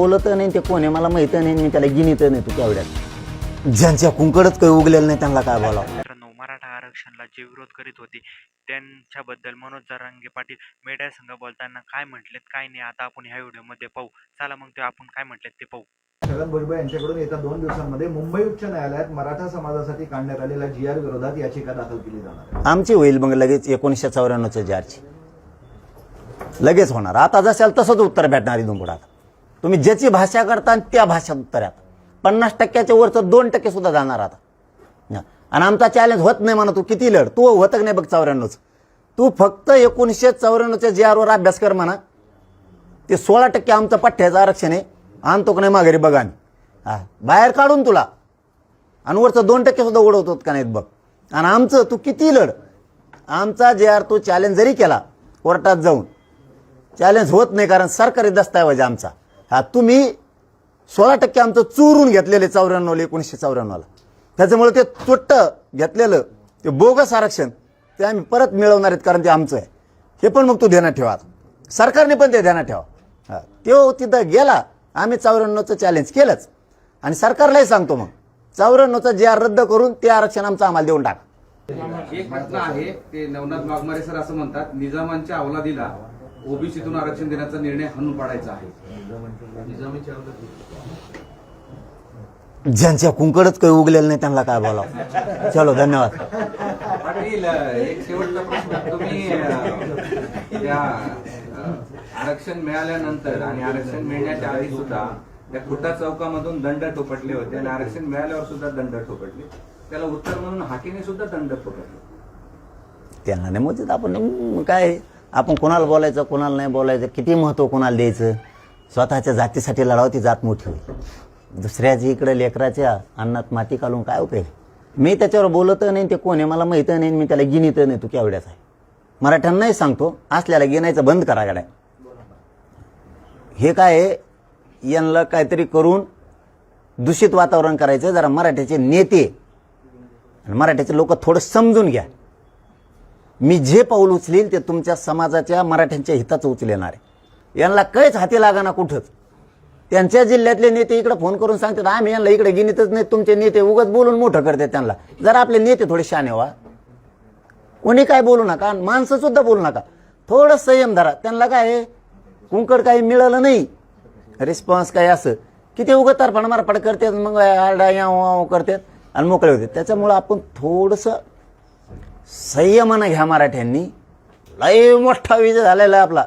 बोलत नाही ते कोण आहे? मला माहीत नाही मी त्याला गिनीत नाही तू केवढ्यात. ज्यांच्या कुंकडच काही उगलेलं नाही त्यांना काय बोलावं? मित्रांनो मराठा आरक्षणाला जे विरोध करीत होते त्यांच्याबद्दल मनोज जरांगे पाटील मीडिया संघ बोलताना काय म्हटलेत काय नाही आता आपण ह्या व्हिडिओमध्ये पाहू. चला मग ते आपण काय म्हटलेत ते पाहू. छगन भुजबळ यांच्याकडून येत्या दोन दिवसांमध्ये मुंबई उच्च न्यायालयात मराठा समाजासाठी काढण्यात आलेल्या जी आर विरोधात याचिका दाखल केली जाणार आहे. आमची होईल मग लगेच एकोणीसशे चौऱ्याण्णवच्या जारची. लगेच होणार. आता जशाल तसंच उत्तर भेटणार इथून पुढे तुम्ही ज्याची भाषा करता त्या भाषेत उत्तर आता पन्नास टक्क्याच्या वरचं दोन टक्के सुद्धा जाणार आता. आणि आमचा चॅलेंज होत नाही म्हणा तू किती लढ? तू होत नाही बघ चौऱ्याण्णवच. तू फक्त एकोणीसशे चौऱ्याण्णवच्या जी आरवर अभ्यास कर म्हणा. ते सोळा टक्के आमचं पठ्ठ्याचं आरक्षण आहे. आणतो का नाही माघारी बघा आणि. हा. बाहेर काढून तुला. आणि वरचं दोन टक्के सुद्धा उडवतो का नाहीत बघ. आणि आमचं तू किती लढ? आमचा जे आर तू चॅलेंज जरी केला कोर्टात जाऊन. चॅलेंज होत नाही कारण सरकारी दस्तावेज आमचा. हा तुम्ही सोळा टक्के आमचं चोरून घेतलेले चौऱ्याण्णवला एकोणीसशे चौऱ्याण्णवला. त्याच्यामुळे ते चुट्ट घेतलेलं ते बोगस आरक्षण ते आम्ही परत मिळवणार आहेत कारण ते आमचं आहे. हे पण मग तू ध्यानात ठेवा. सरकारने पण ते ध्यानात ठेवा. हा तो तिथं गेला आम्ही चौऱ्याण्णवचं चॅलेंज केलंच. आणि सरकारलाही सांगतो मग चौऱ्याण्णवचा जे आर रद्द करून ते आरक्षण आमचं आम्हाला देऊन टाका. एक घटना आहे ते नवनाथ वाघमारे सर असं म्हणतात निजामांच्या अवलादीला ओबीसीतून आरक्षण देण्याचा निर्णय हाणून पाडायचा आहे. ज्यांच्या कुंकडच काही उगलेलं नाही त्यांना काय बोलावं? चलो धन्यवाद. पाटील एक शेवटचा प्रश्न. तुम्ही आरक्षण मिळाल्यानंतर आणि आरक्षण मिळण्याच्या आधी सुद्धा त्या खुटा चौकामधून दंड ठोपटले होते आणि आरक्षण मिळाल्यावर सुद्धा दंड ठोपटले. त्याला उत्तर म्हणून हाकेने सुद्धा दंड ठोपटले. त्यांना नाही मोजत आपण काय? आपण कोणाला बोलायचं कोणाला नाही बोलायचं किती महत्त्व कोणाला द्यायचं? स्वतःच्या जातीसाठी लढावती जात मोठी होईल. दुसऱ्याची इकडे लेकराच्या अन्नात माती घालून काय उपयोग? मी त्याच्यावर बोलत नाही ते कोण आहे मला माहीत नाही मी त्याला गिनीत नाही तू केवढ्याच आहे? मराठ्यांनाही सांगतो असल्याला गिनायचं बंद करा गड्या. हे काय यांना काहीतरी करून दूषित वातावरण करायचं जरा मराठ्याचे नेते आणि मराठ्याचे लोक थोडं समजून घ्या. मी जे पाऊल उचलेल ते तुमच्या समाजाच्या मराठ्यांच्या हिताचं उचलेणार आहे. यांना काहीच हाती लागाना कुठंच. त्यांच्या जिल्ह्यातले नेते इकडे फोन करून सांगतात आम्ही यांना इकडे गिनीतच नाही तुमचे नेते उगत बोलून मोठं करतात त्यांना. जरा आपले नेते थोडे शाने व्हा. कोणी काय बोलू नका माणसं सुद्धा बोलू नका. थोडं संयम धरा. त्यांना काय कुंकड काही मिळालं नाही. रिस्पॉन्स काय असं? किती उगत तारपणा मारपाड करतात मग आरडा याव करतात आणि मोकळे होते त्याच्यामुळं आपण थोडंसं संयमानं घ्या मराठ्यांनी. लय मोठा विजय झालेला आहे आपला.